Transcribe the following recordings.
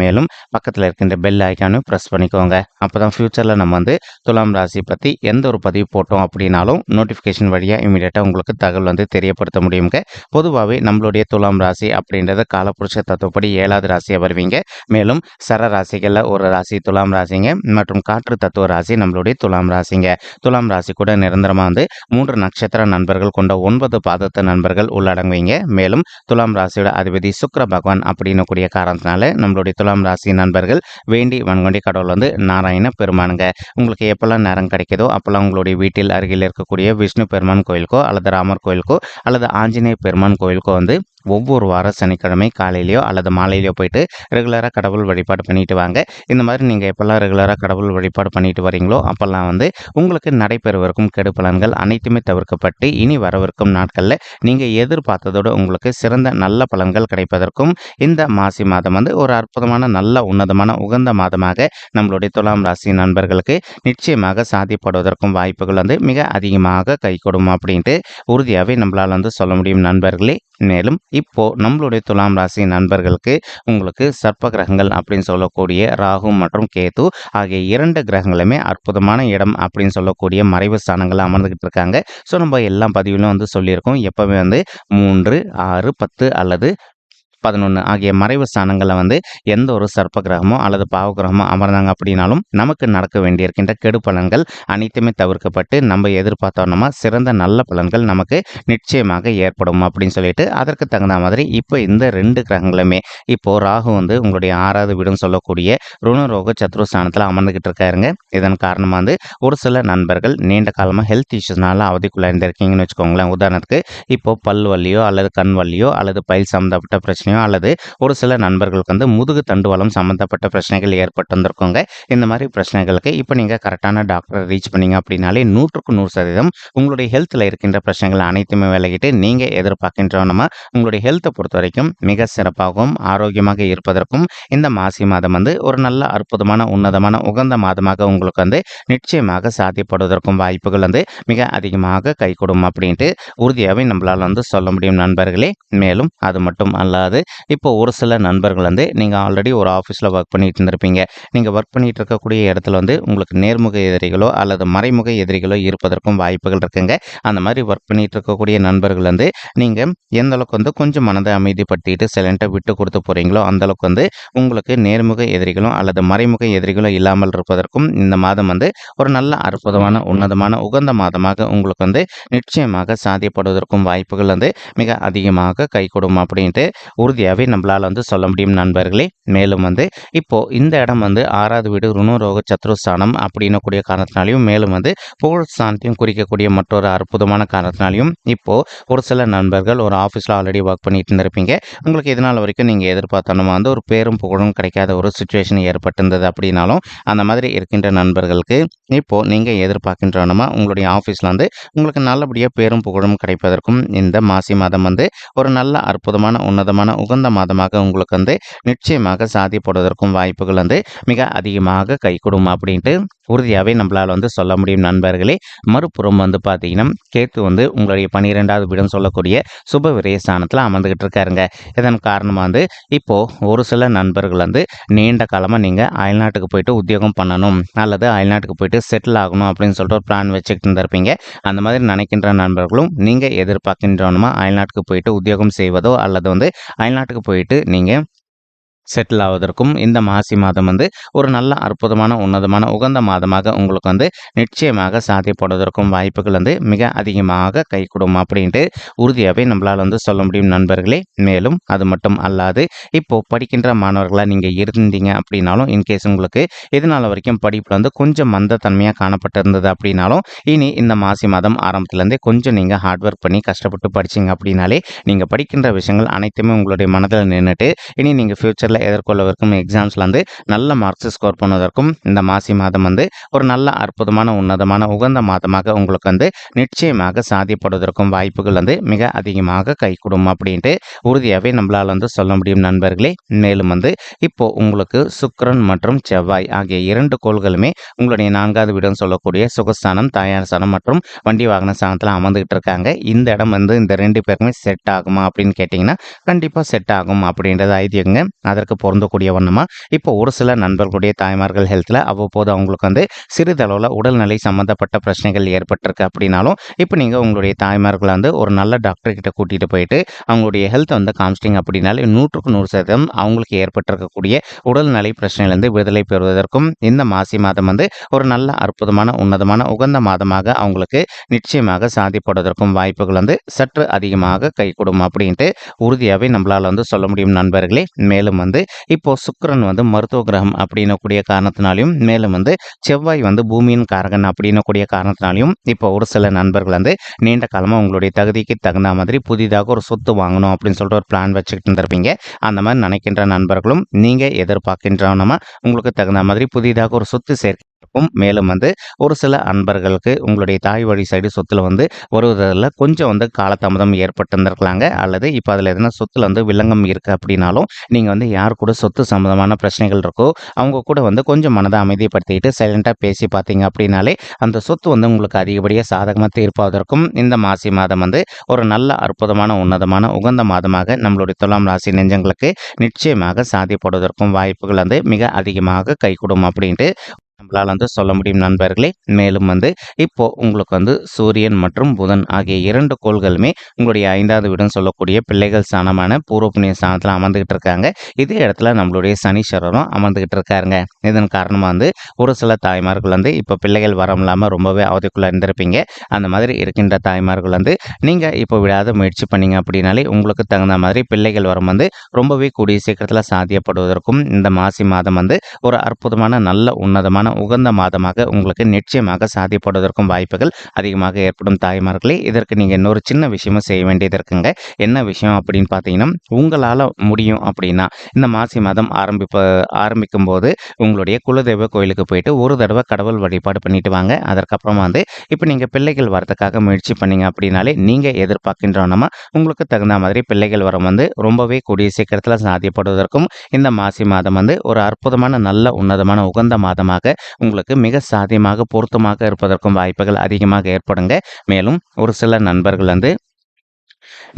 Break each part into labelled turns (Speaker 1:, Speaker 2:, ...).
Speaker 1: மேலும் பக்கத்தில் இருக்கின்ற பெல் ஐக்கானும் ப்ரெஸ் பண்ணிக்கோங்க. அப்போ தான் ஃப்யூச்சரில் நம்ம வந்து துலாம் ராசி பற்றி எந்த ஒரு பதிவு போட்டோம் அப்படின்னாலும் நோட்டிஃபிகேஷன் வழியாக இமீடியட்டாக உங்களுக்கு தகவல் வந்து தெரியப்படுத்த முடியுங்க. பொதுவாகவே நம்மளுடைய துலாம் ராசி அப்படின்றத காலப்புருஷ தத்துவப்படி ஏழாவது ராசியாக வருவீங்க. மேலும் சர ராசிகளில் ஒரு ராசி துலாம் ராசிங்க மற்றும் காற்று தத்துவ ராசி நம்மளுடைய துலாம் ராசிங்க. துலாம் ராசி கூட நிரந்தரமாக வந்து மூன்று நட்சத்திர நண்பர்கள் கொண்ட ஒன்பது பாதத்து நண்பர்கள் உள்ளடங்குவீங்க. மேலும் துலாம் ராசியோட அதிபதி சுக்ர பகவான் அப்படின்னு கூடிய காரணத்தினால நம்மளுடைய துலாம் ராசி நண்பர்கள் வேண்டி வன்கொண்டி கடவுள் வந்து நாராயண பெருமானுங்க. உங்களுக்கு எப்பெல்லாம் நேரம் கிடைக்குதோ அப்போல்லாம் உங்களுடைய வீட்டில் அருகில் இருக்கக்கூடிய விஷ்ணு பெருமான் கோயிலுக்கோ அல்லது ராமர் கோயிலுக்கோ அல்லது ஆஞ்சநேய பெருமான் கோயிலுக்கோ வந்து ஒவ்வொரு வாரம் சனிக்கிழமை காலையிலையோ அல்லது மாலையிலையோ போயிட்டு ரெகுலராக கடவுள் வழிபாடு பண்ணிட்டு வாங்க. இந்த மாதிரி நீங்கள் எப்போல்லாம் ரெகுலராக கடவுள் வழிபாடு பண்ணிட்டு வரீங்களோ அப்போல்லாம் வந்து உங்களுக்கு நடைபெறவிருக்கும் கெடு பலன்கள் அனைத்துமே தவிர்க்கப்பட்டு இனி வரவிருக்கும் நாட்களில் நீங்கள் எதிர்பார்த்ததோடு உங்களுக்கு சிறந்த நல்ல பலன்கள் கிடைப்பதற்கும் இந்த மாசி மாதம் வந்து ஒரு அற்புதமான நல்ல உன்னதமான உகந்த மாதமாக நம்மளுடைய துலாம் ராசி நண்பர்களுக்கு நிச்சயமாக சாதிப்படுவதற்கும் வாய்ப்புகள் வந்து மிக அதிகமாக கைகூடும் அப்படின்ட்டு உறுதியாகவே நம்மளால் வந்து சொல்ல முடியும் நண்பர்களே. மேலும் இப்போ நம்மளுடைய துலாம் ராசி நண்பர்களுக்கு உங்களுக்கு சர்ப்ப கிரகங்கள் அப்படின்னு சொல்லக்கூடிய ராகு மற்றும் கேது ஆகிய இரண்டு கிரகங்களுமே அற்புதமான இடம் அப்படின்னு சொல்லக்கூடிய மறைவு ஸ்தானங்கள் அமர்ந்துகிட்டு இருக்காங்க. ஸோ நம்ம எல்லா பதிவிலும் வந்து சொல்லியிருக்கோம். எப்போவுமே வந்து மூன்று ஆறு பத்து அல்லது பதினொன்று ஆகிய மறைவு ஸ்தானங்களில் வந்து எந்த ஒரு சர்ப்ப கிரகமோ அல்லது பாவ கிரகமோ அமர்ந்தாங்க அப்படின்னாலும் நமக்கு நடக்க வேண்டியிருக்கின்ற கெடு பலன்கள் அனைத்துமே தவிர்க்கப்பட்டு நம்ம எதிர்பார்த்தோம்னா சிறந்த நல்ல பலன்கள் நமக்கு நிச்சயமாக ஏற்படும் அப்படின்னு சொல்லிட்டு அதற்கு தகுந்த மாதிரி இப்போ இந்த ரெண்டு கிரகங்களுமே இப்போ ராகு வந்து உங்களுடைய ஆறாவது வீடுன்னு சொல்லக்கூடிய ருணரோக சத்ருஸ்தானத்தில் அமர்ந்துகிட்டு இருக்காருங்க. இதன் காரணமாக வந்து ஒரு சில நண்பர்கள் நீண்ட காலமாக ஹெல்த் இஷ்யூஸ்னால அவதிக்குள்ளே இருந்திருக்கீங்கன்னு வச்சுக்கோங்களேன். உதாரணத்துக்கு இப்போ பல் வலியோ அல்லது கண் வலியோ அல்லது பயில் சம்மந்தப்பட்ட பிரச்சனையோ அல்லது ஒரு சில நண்பர்களுக்கு வந்து முதுகு தண்டுவலம் சம்மந்தப்பட்ட பிரச்சனைகள் ஏற்பட்டு வந்திருக்கோங்க இந்த மாதிரி பிரச்சனைகளுக்கு இப்போ நீங்கள் கரெக்டான டாக்டரை ரீச் பண்ணீங்க அப்படின்னாலே நூற்றுக்கு நூறு சதவீதம் உங்களுடைய ஹெல்த்தில் இருக்கின்ற பிரச்சனைகள் அனைத்துமே விலகிட்டு நீங்கள் எதிர்பார்க்கின்றவனமா உங்களுடைய ஹெல்த்தை பொறுத்த வரைக்கும் மிக சிறப்பாகவும் ஆரோக்கியமாக இருப்பதற்கும் இந்த மாசி மாதம் வந்து ஒரு நல்ல அற்புதமான உன்னதமான உகந்த மாதமாக உங்களுக்கு வந்து நிச்சயமாக சாத்தியப்படுவதற்கும் வாய்ப்புகள் வந்து மிக அதிகமாக கைகூடும் அப்படின்ட்டு உறுதியாகவே நம்மளால் வந்து சொல்ல முடியும் நண்பர்களே. மேலும் அது மட்டும் அல்லாது இப்போ ஒரு சில நண்பர்கள் வந்து நீங்கள் ஆல்ரெடி ஒரு ஆஃபீஸில் ஒர்க் பண்ணிட்டு இருந்திருப்பீங்க. நீங்கள் ஒர்க் பண்ணிட்டு இருக்கக்கூடிய இடத்துல வந்து உங்களுக்கு நேர்முக எதிரிகளோ அல்லது மறைமுக எதிரிகளோ இருப்பதற்கும் வாய்ப்புகள் இருக்குங்க. அந்த மாதிரி ஒர்க் பண்ணிட்டு இருக்கக்கூடிய நண்பர்கள் வந்து நீங்கள் எந்த அளவுக்கு வந்து கொஞ்சம் மனதை அமைதிப்படுத்திட்டு சிலண்ட்டை விட்டு கொடுத்து போகிறீங்களோ அந்த அளவுக்கு வந்து உங்களுக்கு நேர்முக எதிரிகளும் அல்லது மறைமுக எதிரிகளும் இல்லாமல் இருப்பதற்கும் இந்த மாதம் வந்து ஒரு நல்ல அற்புதமான உன்னதமான உகந்த மாதமாக உங்களுக்கு வந்து நிச்சயமாக சாத்தியப்படுவதற்கும் வாய்ப்புகள் வந்து மிக அதிகமாக கைகூடும் அப்படின்ட்டு உறுதியாகவே நம்மளால் வந்து சொல்ல முடியும் நண்பர்களே. மேலும் வந்து இப்போது இந்த இடம் வந்து ஆறாவது வீடு ருணுரோக சத்ருஸ்தானம் அப்படின்னு கூடிய காரணத்தினாலையும் மேலும் வந்து புகழ் ஸ்தானத்தையும் குறிக்கக்கூடிய மற்றொரு அற்புதமான காரணத்தினாலையும் இப்போது ஒரு சில நண்பர்கள் ஒரு ஆஃபீஸில் ஆல்ரெடி ஒர்க் பண்ணிட்டு இருந்திருப்பீங்க. உங்களுக்கு இதனால் வரைக்கும் நீங்கள் எதிர்பார்த்தோம் வந்து ஒரு பேரும் புகழும் கிடைக்காத ஒரு சுச்சுவேஷன் ஏற்பட்டிருந்தது அப்படின்னாலும் அந்த மாதிரி இருக்கின்ற நண்பர்களுக்கு இப்போது நீங்கள் எதிர்பார்க்கின்றனமா உங்களுடைய ஆஃபீஸில் வந்து உங்களுக்கு நல்லபடியாக பேரும் புகழும் கிடைப்பதற்கும் இந்த மாசி மாதம் வந்து ஒரு நல்ல அற்புதமான உன்னதமான உகந்த மாதமாக உங்களுக்கு வந்து நிச்சயமாக சாதிப்படுவதற்கும் வாய்ப்புகள் வந்து மிக அதிகமாக கைகூடும் அப்படின்ட்டு உறுதியாகவே நம்மளால் வந்து சொல்ல முடியும் நண்பர்களே. மறுபுறம் வந்து பார்த்தீங்கன்னா கேத்து வந்து உங்களுடைய பன்னிரெண்டாவது வீடுன்னு சொல்லக்கூடிய சுப விரயஸ்தானத்தில் அமர்ந்துக்கிட்டு இருக்காருங்க. இதன் காரணமாக வந்து இப்போது ஒரு சில நண்பர்கள் வந்து நீண்ட காலமாக நீங்கள் அயல்நாட்டுக்கு போயிட்டு உத்தியோகம் பண்ணணும் அல்லது அயல்நாட்டுக்கு போயிட்டு செட்டில் ஆகணும் அப்படின்னு சொல்லிட்டு ஒரு பிளான் வச்சுக்கிட்டு இருந்திருப்பீங்க. அந்த மாதிரி நினைக்கின்ற நண்பர்களும் நீங்கள் எதிர்பார்க்கின்றவனுமா அயல்நாட்டுக்கு போயிட்டு உத்தியோகம் செய்வதோ அல்லது வந்து அயல்நாட்டுக்கு போயிட்டு நீங்கள் செட்டில் ஆவதற்கும் இந்த மாசி மாதம் வந்து ஒரு நல்ல அற்புதமான உன்னதமான உகந்த மாதமாக உங்களுக்கு வந்து நிச்சயமாக சாத்தியப்படுவதற்கும் வாய்ப்புகள் வந்து மிக அதிகமாக கைகூடும் அப்படின்ட்டு உறுதியாகவே நம்மளால் வந்து சொல்ல முடியும் நண்பர்களே. மேலும் அது மட்டும் அல்லாது இப்போ படிக்கின்ற மாணவர்களாக நீங்கள் இருந்தீங்க அப்படின்னாலும் இன்கேஸ் உங்களுக்கு இதனால் வரைக்கும் படிப்பில் வந்து கொஞ்சம் மந்தத்தன்மையாக காணப்பட்டிருந்தது அப்படின்னாலும் இனி இந்த மாசி மாதம் ஆரம்பத்துலேருந்தே கொஞ்சம் நீங்கள் ஹார்ட் ஒர்க் பண்ணி கஷ்டப்பட்டு படிச்சீங்க அப்படின்னாலே நீங்கள் படிக்கின்ற விஷயங்கள் அனைத்துமே உங்களுடைய மனதில் நின்றுட்டு இனி நீங்கள் ஃப்யூச்சரில் தேர்வில் எதிர்கொள்ளவிருக்கும் எக்ஸாம்ஸில் வந்து நல்ல மார்க்ஸ் ஸ்கோர் பண்ணுவதற்கும் இந்த மாசி மாதம் வந்து ஒரு நல்ல அற்புதமான உன்னதமான உகந்த மாதமாக உங்களுக்கு வந்து நிச்சயமாக சாதிப்படுவதற்கும் வாய்ப்புகள் வந்து மிக அதிகமாக கைகூடும் அப்படின்ட்டு உறுதியாகவே நம்மளால் வந்து சொல்ல முடியும் நண்பர்களே. மேலும் வந்து இப்போ உங்களுக்கு சுக்ரன் மற்றும் செவ்வாய் ஆகிய இரண்டு கோள்களுமே உங்களுடைய நான்காவது வீடுன்னு சொல்லக்கூடிய சுகஸ்தானம் தாயார் ஸ்தானம் மற்றும் வண்டி வாகன ஸ்தானத்தில் அமர்ந்துகிட்டு இருக்காங்க. இந்த இடம் வந்து இந்த ரெண்டு பேருக்குமே செட் ஆகுமா அப்படின்னு கேட்டிங்கன்னா கண்டிப்பாக செட் ஆகும் அப்படின்றது ஐதியங்க அதற்கு பொருந்தக்கூடிய வண்ணமா இப்போ ஒரு சில நண்பர்களுடைய தாய்மார்கள் ஹெல்த்தில் அவ்வப்போது அவங்களுக்கு வந்து சிறிதளவில் உடல்நிலை சம்மந்தப்பட்ட பிரச்சனைகள் ஏற்பட்டிருக்கு அப்படின்னாலும் இப்போ நீங்கள் உங்களுடைய தாய்மார்களை வந்து ஒரு நல்ல டாக்டர் கிட்ட கூட்டிகிட்டு போயிட்டு அவங்களுடைய ஹெல்த்தை வந்து காமிச்சிட்டிங்க அப்படின்னாலே நூற்றுக்கு நூறு சதவீதம் அவங்களுக்கு ஏற்பட்டிருக்கக்கூடிய உடல்நிலை பிரச்சனையிலிருந்து விடுதலை பெறுவதற்கும் இந்த மாசி மாதம் வந்து ஒரு நல்ல அற்புதமான உன்னதமான உகந்த மாதமாக அவங்களுக்கு நிச்சயமாக சாதிப்படுவதற்கும் வாய்ப்புகள் வந்து சற்று அதிகமாக கைகூடும் அப்படின்ட்டு உறுதியாகவே நம்மளால் வந்து சொல்ல முடியும் நண்பர்களே. மேலும் வந்து இப்போ சுக்கரன் வந்து மருத்துவ கிரகம் அப்படின்னக்கூடிய காரணத்தினாலையும் மேலும் வந்து செவ்வாய் வந்து பூமியின் காரகன் அப்படின்னக்கூடிய காரணத்தினாலையும் இப்போ ஒரு சில நண்பர்கள் வந்து நீண்ட காலமாக உங்களுடைய தகுதிக்கு தகுந்த மாதிரி புதிதாக ஒரு சொத்து வாங்கணும் அப்படின்னு சொல்லிட்டு ஒரு பிளான் வச்சுக்கிட்டு இருந்திருப்பீங்க. அந்த மாதிரி நினைக்கின்ற நண்பர்களும் நீங்கள் எதிர்பார்க்கின்றனமா உங்களுக்கு தகுந்த மாதிரி புதிதாக ஒரு சொத்து சேர்க்க இருக்கும். மேலும் வந்து ஒரு சில அன்பர்களுக்கு உங்களுடைய தாய் வழி சைடு சொத்தில் வந்து வருவதில் கொஞ்சம் வந்து காலதாமதம் ஏற்பட்டிருந்திருக்கலாங்க. அல்லது இப்போ அதில் எதனா சொத்தில் வந்து வில்லங்கம் இருக்குது அப்படின்னாலும் நீங்கள் வந்து யார் கூட சொத்து சம்மந்தமான பிரச்சனைகள் இருக்கோ அவங்க கூட வந்து கொஞ்சம் மனதை அமைதிப்படுத்திக்கிட்டு சைலண்ட்டாக பேசி பார்த்தீங்க அப்படின்னாலே அந்த சொத்து வந்து உங்களுக்கு அதிகப்படியாக சாதகமாக தீர்ப்பாவதற்கும் இந்த மாசி மாதம் வந்து ஒரு நல்ல அற்புதமான உன்னதமான உகந்த மாதமாக நம்மளுடைய துலாம் ராசி நெஞ்சங்களுக்கு நிச்சயமாக சாதிப்படுவதற்கும் வாய்ப்புகள் வந்து மிக அதிகமாக கைகூடும் அப்படின்ட்டு நம்மளால் வந்து சொல்ல முடியும் நண்பர்களே. மேலும் வந்து இப்போ உங்களுக்கு வந்து சூரியன் மற்றும் புதன் ஆகிய இரண்டு கோள்களுமே உங்களுடைய ஐந்தாவது வீடுன்னு சொல்லக்கூடிய பிள்ளைகள் ஸ்தானமான பூர்வ புண்ணிய ஸ்தானத்தில் அமர்ந்துகிட்டு இருக்காங்க. இதே இடத்துல நம்மளுடைய சனீஸ்வரரும் அமர்ந்துகிட்டு இருக்காருங்க. இதன் காரணமாக வந்து ஒரு சில தாய்மார்கள் வந்து இப்போ பிள்ளைகள் வரம் இல்லாமல் ரொம்பவே அவதிக்குள்ளே இருந்திருப்பீங்க. அந்த மாதிரி இருக்கின்ற தாய்மார்கள் வந்து நீங்கள் இப்போ விடாத முயற்சி பண்ணீங்க அப்படின்னாலே உங்களுக்கு தகுந்த மாதிரி பிள்ளைகள் வரம் வந்து ரொம்பவே கூடிய சீக்கிரத்தில் சாத்தியப்படுவதற்கும் இந்த மாசி மாதம் வந்து ஒரு அற்புதமான நல்ல உன்னதமான உகந்த மாதமாக உங்களுக்கு நிச்சயமாக சாதிப்படுவதற்கும் வாய்ப்புகள் அதிகமாக ஏற்படும் தாய்மார்களே. இதற்கு நீங்கள் இன்னொரு சின்ன விஷயமும் செய்ய வேண்டியது இருக்குங்க. என்ன விஷயம் அப்படின்னு பார்த்தீங்கன்னா உங்களால் முடியும் அப்படின்னா இந்த மாசி மாதம் ஆரம்பிப்ப ஆரம்பிக்கும் போது உங்களுடைய குலதெய்வ கோயிலுக்கு போயிட்டு ஒரு தடவை கடவுள் வழிபாடு பண்ணிட்டு வாங்க. அதற்கப்புறமா வந்து இப்போ நீங்கள் பிள்ளைகள் வரதுக்காக முயற்சி பண்ணீங்க அப்படின்னாலே நீங்கள் எதிர்பார்க்கின்றோன்னா உங்களுக்கு தகுந்த மாதிரி பிள்ளைகள் வரம் வந்து ரொம்பவே கூடிய சீக்கிரத்தில் சாத்தியப்படுவதற்கும் இந்த மாசி மாதம் வந்து ஒரு அற்புதமான நல்ல உன்னதமான உகந்த மாதமாக உங்களுக்கு மிக சாத்தியமாக பொருத்தமாக இருப்பதற்கும் வாய்ப்புகள் அதிகமாக ஏற்படுங்க. மேலும் ஒரு சில நண்பர்கள் வந்து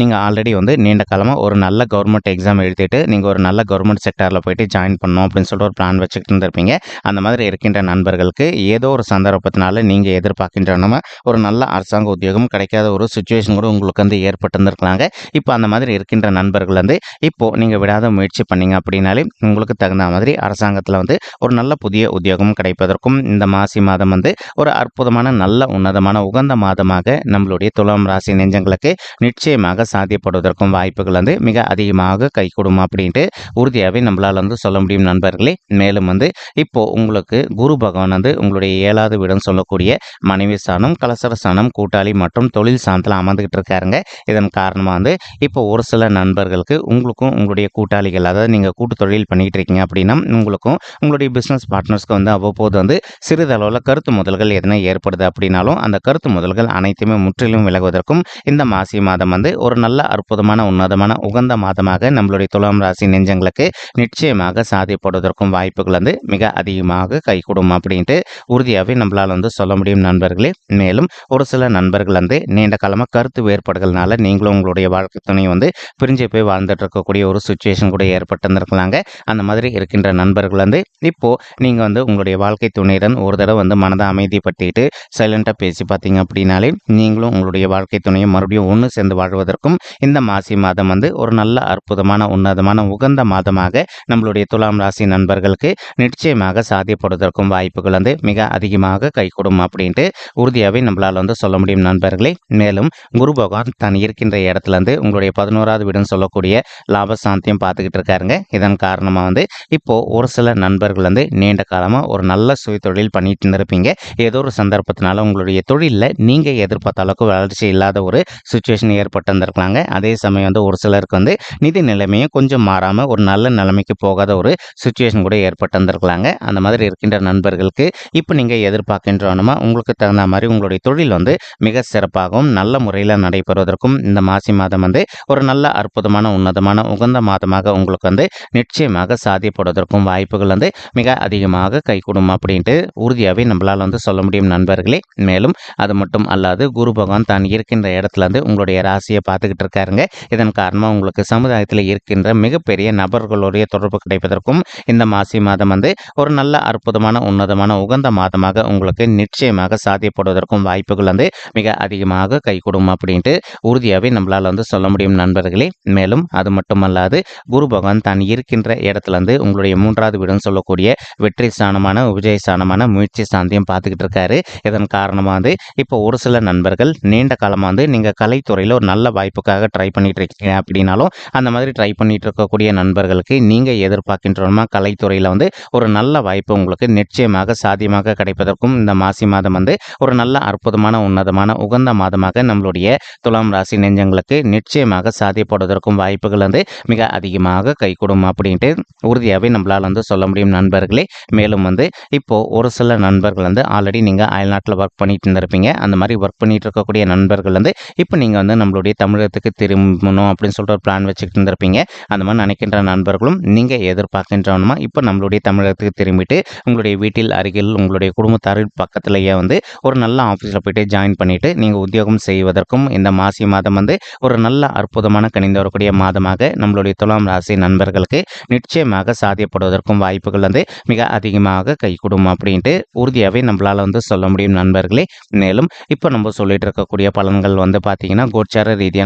Speaker 1: நீங்கள் ஆல்ரெடி வந்து நீண்ட காலமாக ஒரு நல்ல கவர்மெண்ட் எக்ஸாம் எழுதிட்டு நீங்கள் ஒரு நல்ல கவர்மெண்ட் செக்டாரில் போயிட்டு ஜாயின் பண்ணணும் அப்படின்னு சொல்லிட்டு ஒரு பிளான் வச்சுக்கிட்டு இருந்திருப்பீங்க. அந்த மாதிரி இருக்கின்ற நண்பர்களுக்கு ஏதோ ஒரு சந்தர்ப்பத்தினால நீங்கள் எதிர்பார்க்கின்றனமா ஒரு நல்ல அரசாங்க உத்தியோகம் கிடைக்காத ஒரு சுச்சுவேஷன் கூட உங்களுக்கு வந்து ஏற்பட்டிருந்திருக்கலாங்க. இப்போ அந்த மாதிரி இருக்கின்ற நண்பர்கள் வந்து இப்போது நீங்கள் விடாத முயற்சி பண்ணீங்க அப்படின்னாலே உங்களுக்கு தகுந்த மாதிரி அரசாங்கத்தில் வந்து ஒரு நல்ல புதிய உத்தியோகம் கிடைப்பதற்கும் இந்த மாசி மாதம் வந்து ஒரு அற்புதமான நல்ல உன்னதமான உகந்த மாதமாக நம்மளுடைய துலாம் ராசி நெஞ்சங்களுக்கு நிச்சயமாக சாத்தியப்படுவதற்கும் வாய்ப்புகள் வந்து மிக அதிகமாக கைகூடும் அப்படின்ட்டு உறுதியாகவே நம்மளால் வந்து சொல்ல முடியும் நண்பர்களே. மேலும் வந்து இப்போ உங்களுக்கு குரு பகவான் வந்து உங்களுடைய ஏழாவது வீடுன்னு சொல்லக்கூடிய மனைவி ஸ்தானம் கலசர ஸ்தானம் கூட்டாளி மற்றும் தொழில் ஸ்தானத்தில் அமர்ந்துகிட்டு இருக்காருங்க. இதன் காரணமாக வந்து இப்போ ஒரு சில நண்பர்களுக்கு உங்களுக்கும் உங்களுடைய கூட்டாளிகள் அதாவது நீங்கள் கூட்டு தொழில் பண்ணிக்கிட்டு இருக்கீங்க அப்படின்னா உங்களுக்கும் உங்களுடைய பிஸ்னஸ் பார்ட்னர்ஸ்க்கு வந்து அவ்வப்போது வந்து சிறிதளவில் கருத்து முதல்கள் எதனா ஏற்படுது அப்படின்னாலும் அந்த கருத்து முதல்கள் அனைத்துமே முற்றிலும் விலகுவதற்கும் இந்த மாசி மாதம் வந்து ஒரு நல்ல அற்புதமான உன்னதமான உகந்த மாதமாக நம்மளுடைய துலாம் ராசி நெஞ்சங்களுக்கு நிச்சயமாக சாதிப்படுவதற்கும் வாய்ப்புகள் வந்து மிக அதிகமாக கைகூடும் அப்படின்ட்டு உறுதியாகவே நம்மளால் வந்து சொல்ல முடியும் நண்பர்களே. மேலும் ஒரு சில நண்பர்கள் வந்து நீண்ட காலமாக கருத்து வேறுபாடுகள்னால நீங்களும் உங்களுடைய வாழ்க்கை துணையை வந்து பிரிஞ்சு போய் வாழ்ந்துட்டு இருக்கக்கூடிய ஒரு சுச்சுவேஷன் கூட ஏற்பட்டிருந்திருக்கலாங்க. அந்த மாதிரி இருக்கின்ற நண்பர்கள் வந்து இப்போ நீங்கள் வந்து உங்களுடைய வாழ்க்கை துணையுடன் ஒரு தடவை வந்து மனதை அமைதிப்படுத்திட்டு சைலண்டாக பேசி பார்த்தீங்க அப்படின்னாலே நீங்களும் உங்களுடைய வாழ்க்கை துணையை மறுபடியும் ஒன்று சேர்ந்து வாழ்வதற்கு இருக்கும் இந்த மாசி மாதம் வந்து ஒரு நல்ல அற்புதமான உன்னதமான உகந்த மாதமாக நம்மளுடைய துலாம் ராசி நண்பர்களுக்கு நிச்சயமாக சாத்தியப்படுவதற்கும் வாய்ப்புகள் வந்து மிக அதிகமாக கைகூடும் அப்படின்ட்டு உறுதியாகவே நம்மளால் வந்து சொல்ல முடியும் நண்பர்களே. மேலும் குரு பகவான் தான் இருக்கின்ற இடத்துலேருந்து உங்களுடைய பதினோராவது வீடுன்னு சொல்லக்கூடிய லாபசாந்தியம் பார்த்துக்கிட்டு இருக்காருங்க. இதன் காரணமாக வந்து இப்போது ஒரு சில நண்பர்கள் வந்து நீண்ட காலமாக ஒரு நல்ல சுய தொழில் பண்ணிட்டு இருந்திருப்பீங்க. ஏதோ ஒரு சந்தர்ப்பத்தினால உங்களுடைய தொழிலில் நீங்கள் எதிர்பார்த்த அளவுக்கு வளர்ச்சி இல்லாத ஒரு சுச்சுவேஷன் ஏற்பட்டிருந்திருக்கலாம் இருந்திருக்கலாங்க. அதே சமயம் வந்து ஒரு சிலருக்கு வந்து நிதி நிலைமையும் கொஞ்சம் மாறாமல் ஒரு நல்ல நிலைமைக்கு போகாத ஒரு சுச்சுவேஷன் கூட ஏற்பட்டு இருந்திருக்கலாங்க அந்த மாதிரி இருக்கின்ற நண்பர்களுக்கு இப்போ நீங்கள் எதிர்பார்க்கின்றவனுமா உங்களுக்கு தகுந்த மாதிரி உங்களுடைய தொழில் வந்து மிக சிறப்பாகவும் நல்ல முறையில் நடைபெறுவதற்கும் இந்த மாசி மாதம் வந்து ஒரு நல்ல அற்புதமான உன்னதமான உகந்த மாதமாக உங்களுக்கு வந்து நிச்சயமாக சாத்தியப்படுவதற்கும் வாய்ப்புகள் வந்து மிக அதிகமாக கைகூடும் அப்படின்ட்டு உறுதியாகவே நம்மளால் வந்து சொல்ல முடியும் நண்பர்களே. மேலும் அது மட்டும் அல்லாது குரு பகவான் தான் இருக்கின்ற இடத்துல வந்து உங்களுடைய ராசியை பார்த்துக்கிட்டு இருக்காருங்க இதன் காரணமாக உங்களுக்கு சமுதாயத்தில் இருக்கின்ற மிகப்பெரிய நபர்களுடைய தொடர்பு கிடைப்பதற்கும் இந்த மாசி மாதம் வந்து ஒரு நல்ல அற்புதமான உன்னதமான உகந்த மாதமாக உங்களுக்கு நிச்சயமாக சாத்தியப்படுவதற்கும் வாய்ப்புகள் வந்து மிக அதிகமாக கைகூடும் அப்படின்ட்டு உறுதியாகவே நம்மளால் வந்து சொல்ல முடியும் நண்பர்களே. மேலும் அது மட்டுமல்லாது குரு பகவான் தான் இருக்கின்ற இடத்துல வந்து உங்களுடைய மூன்றாவது வீடுன்னு சொல்லக்கூடிய வெற்றி ஸ்தானமான விஜய ஸ்தானமான முயற்சி சாந்தியும் பார்த்துக்கிட்டு இருக்காரு இதன் காரணமாக வந்து இப்போ ஒரு சில நண்பர்கள் நீண்ட காலமாக வந்து நீங்கள் கலைத்துறையில் ஒரு நல்ல வாய்ப்பு வாய்ப்புக்காக ட்ரை பண்ணிட்டு இருக்கீங்க அப்படின்னாலும் அந்த மாதிரி ட்ரை பண்ணிட்டு இருக்கக்கூடிய நண்பர்களுக்கு நீங்கள் எதிர்பார்க்கின்றோமா? கலைத்துறையில் வந்து ஒரு நல்ல வாய்ப்பு உங்களுக்கு நிச்சயமாக சாத்தியமாக கிடைப்பதற்கும் இந்த மாசி மாதம் வந்து ஒரு நல்ல அற்புதமான உன்னதமான உகந்த மாதமாக நம்மளுடைய துலாம் ராசி நெஞ்சங்களுக்கு நிச்சயமாக சாத்தியப்படுவதற்கும் வாய்ப்புகள் வந்து மிக அதிகமாக கைகூடும் அப்படின்ட்டு உறுதியாகவே நம்மளால் வந்து சொல்ல முடியும் நண்பர்களே. மேலும் வந்து இப்போது ஒரு சில நண்பர்கள் வந்து ஆல்ரெடி நீங்கள் அயல்நாட்டில் ஒர்க் பண்ணிட்டு இருந்திருப்பீங்க. அந்த மாதிரி ஒர்க் பண்ணிட்டு இருக்கக்கூடிய நண்பர்கள் வந்து இப்போ நீங்கள் வந்து நம்மளுடைய தமிழகத்துக்கு திரும்பணும் அப்படின்னு சொல்லிட்டு ஒரு பிளான் வச்சுக்கிட்டு இருந்திருப்பீங்க. அந்த மாதிரி நினைக்கின்ற நண்பர்களும் நீங்கள் எதிர்பார்க்கின்றவனுமா? இப்போ நம்மளுடைய தமிழகத்துக்கு திரும்பிட்டு உங்களுடைய வீட்டில் அருகில் உங்களுடைய குடும்பத்தார் பக்கத்துலேயே வந்து ஒரு நல்ல ஆஃபீஸில் போயிட்டு ஜாயின் பண்ணிவிட்டு நீங்கள் உத்தியோகம் செய்வதற்கும் இந்த மாசி மாதம் வந்து ஒரு நல்ல அற்புதமான கணிந்து வரக்கூடிய மாதமாக நம்மளுடைய துலாம் ராசி நண்பர்களுக்கு நிச்சயமாக சாத்தியப்படுவதற்கும் வாய்ப்புகள் வந்து மிக அதிகமாக கைகூடும் அப்படின்ட்டு உறுதியாகவே நம்மளால் வந்து சொல்ல முடியும் நண்பர்களே. மேலும் இப்போ நம்ம சொல்லிட்டு இருக்கக்கூடிய பலன்கள் வந்து பார்த்தீங்கன்னா கோச்சார ரீதியான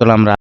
Speaker 1: துலாம் ரா